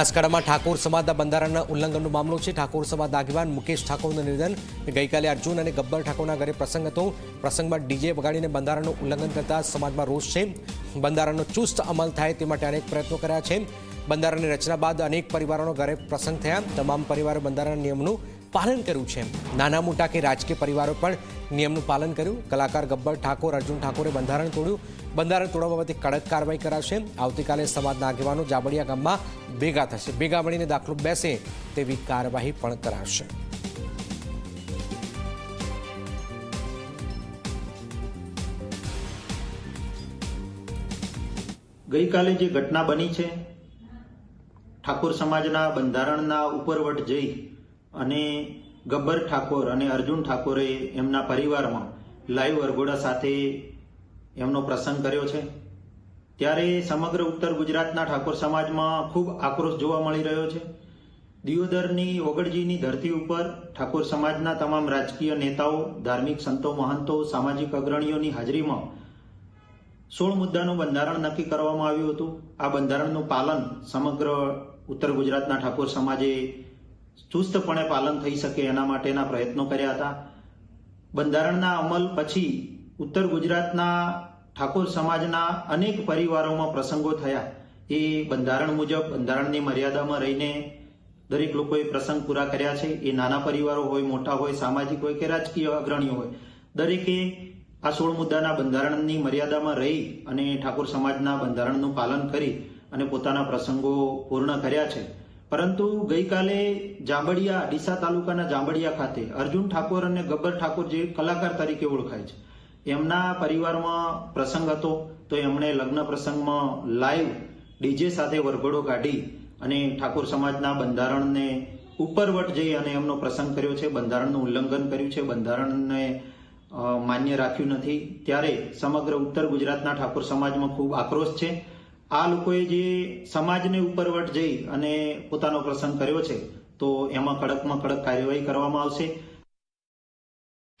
બનાસકાંઠામાં ઠાકોર સમાજના બંધારણના ઉલ્લંઘનનો મામલો છે. ઠાકોર સમાજ આગેવાન મુકેશ ઠાકોરનું નિવેદન. ગઈકાલે અર્જુન અને ગબ્બર ઠાકોરના ઘરે પ્રસંગ હતો. પ્રસંગમાં ડીજે વગાડીને બંધારણનું ઉલ્લંઘન કરતા સમાજમાં રોષ છે. બંધારણનો ચુસ્ત અમલ થાય તે માટે અનેક પ્રયત્નો કર્યા છે. બંધારણની રચના બાદ અનેક પરિવારોનો ઘરે પ્રસંગ થયા. તમામ પરિવારો બંધારણ નિયમનું પાલન કર્યું છે નાના મોટા કે રાજકીય પરિવારો પણ નિયમનું પાલન કર્યું. કલાકાર ગબ્બર ઠાકોર, અર્જુન ઠાકોરે બંધારણ તોડ્યું. બંધારણ તોડવા બાબતે કડક કાર્યવાહી કરાશે. આવતીકાલે સમાજના આગેવાનો જાબડિયા ગામમાં ભેગા થશે. ભેગા મળીને દાખલો બેસે તેવી કાર્યવાહી પણ કરાશે. ગઈકાલે જે ઘટના બની છે, ઠાકોર સમાજના બંધારણના ઉપરવટ જઈ અને ગબ્બર ઠાકોર અને અર્જુન ઠાકોરે એમના પરિવારમાં લાઈવ અરગોડા સાથે એમનો પ્રસંગ કર્યો છે. ત્યારે સમગ્ર ઉત્તર ગુજરાતના ઠાકોર સમાજમાં ખૂબ આક્રોશ જોવા મળી રહ્યો છે. દિયોદરની ઓગળજીની ધરતી ઉપર ઠાકોર સમાજના તમામ રાજકીય નેતાઓ, ધાર્મિક સંતો, મહંતો, સામાજિક અગ્રણીઓની હાજરીમાં સોળ મુદ્દાનું બંધારણ નક્કી કરવામાં આવ્યું હતું. આ બંધારણનું પાલન સમગ્ર ઉત્તર ગુજરાતના ઠાકોર સમાજે ચુસ્તપણે પાલન થઈ શકે એના માટેના પ્રયત્નો કર્યા હતા. બંધારણના અમલ પછી ઉત્તર ગુજરાતના ઠાકોર સમાજના અનેક પરિવારોમાં પ્રસંગો થયા. એ બંધારણ મુજબ, બંધારણની મર્યાદામાં રહીને દરેક લોકોએ પ્રસંગ પૂરા કર્યા છે. એ નાના પરિવારો હોય, મોટા હોય, સામાજિક હોય કે રાજકીય અગ્રણીઓ હોય, દરેકે આ સોળ મુદ્દાના બંધારણની મર્યાદામાં રહી અને ઠાકોર સમાજના બંધારણનું પાલન કરી અને પોતાના પ્રસંગો પૂર્ણ કર્યા છે. પરંતુ ગઈકાલે જાંબડિયા, ડીસા તાલુકાના જાંબડિયા ખાતે અર્જુન ઠાકોર અને ગબ્બર ઠાકોર જે કલાકાર તરીકે ઓળખાય છે, એમના પરિવારમાં પ્રસંગ હતો તો એમણે લગ્ન પ્રસંગમાં લાઈવ ડીજે સાથે વરઘોડો કાઢી અને ઠાકોર સમાજના બંધારણને ઉપરવટ જઈ અને એમનો પ્રસંગ કર્યો છે, બંધારણનું ઉલ્લંઘન કર્યું છે, બંધારણને માન્ય રાખ્યું નથી. ત્યારે સમગ્ર ઉત્તર ગુજરાતના ઠાકોર સમાજમાં ખૂબ આક્રોશ છે. આ લોકોએ જે સમાજને ઉપરવટ જઈ અને પોતાનો પ્રસંગ કર્યો છે, તો એમાં કડકમાં કડક કાર્યવાહી કરવામાં આવશે.